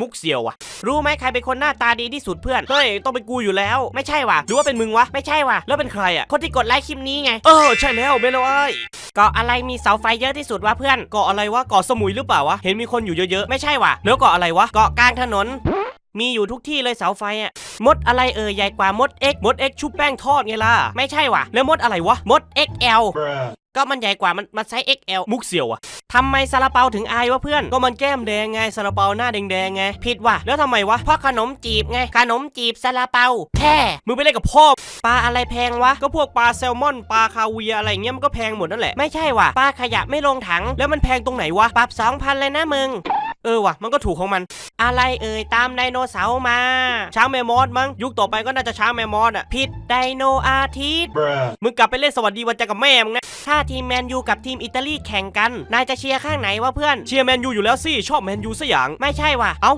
มุกเสียวอะรู้ไหมใครเป็นคนหน้าตาดีที่สุดเพื่อน เฮ้ย ต้องเป็นกูอยู่แล้ว ไม่ใช่ว่ะหรือว่าเป็นมึงวะ ไม่ใช่ว่ะแล้วเป็นใครอะคนที่กดไลค์คลิปนี้ไง เออ ใช่แล้วเบลเลยเกาะอะไรมีเสาไฟเยอะที่สุดวะเพื่อน เกาะอะไรวะ เกาะสมุยหรือเปล่าวะ เห็นมีคนอยู่เยอะๆ ไม่ใช่ว่ะแล้วเกาะอะไรวะ เกาะกลางถนน มีอยู่ทุกที่เลยเสาไฟอะ มดอะไรเอ่ยใหญ่กว่ามด X มด X ชุบแป้งทอดไงล่ะ ไม่ใช่ว่ะ แล้วมดอะไรวะ มด XL ก็มันใหญ่กว่ามันมันไซส์ XL มุกเสียวอะทำไมซาลาเปาถึงอายวะเพื่อน ก็มันแก้มแดงไงซาลาเปาหน้าแดงๆไง ผิดว่ะ แล้วทำไมวะ เพราะขนมจีบไง ขนมจีบซาลาเปาแท้มึงไปเล่นกับพ่อ ปลาอะไรแพงวะ ก็พวกปลาแซลมอน ปลาคาเวียอะไรเงี้ยมันก็แพงหมดนั่นแหละ ไม่ใช่ว่ะ ปลาขยะไม่ลงถัง แล้วมันแพงตรงไหนวะ ปรับ2,000เลยนะมึง เออว่ะ มันก็ถูกของมัน อะไรเอ่ยตามไดโนเสาร์มา ช้างแมมมอสมั้งยุคต่อไปก็น่าจะช้างแมมมอสอะผิดไดโนอาทิตย์ Bruh. มึงกลับไปเล่นสวัสดีวันจันทร์กับแม่มึงนะ ถ้าทีมแมนยูกับทีมอิตาลีแข่งกัน นายจะเชียร์ข้างไหนวะเพื่อน เชียร์แมนยูอยู่แล้วสิ ชอบแมนยูซะอย่าง ไม่ใช่ว่ะ เอ้า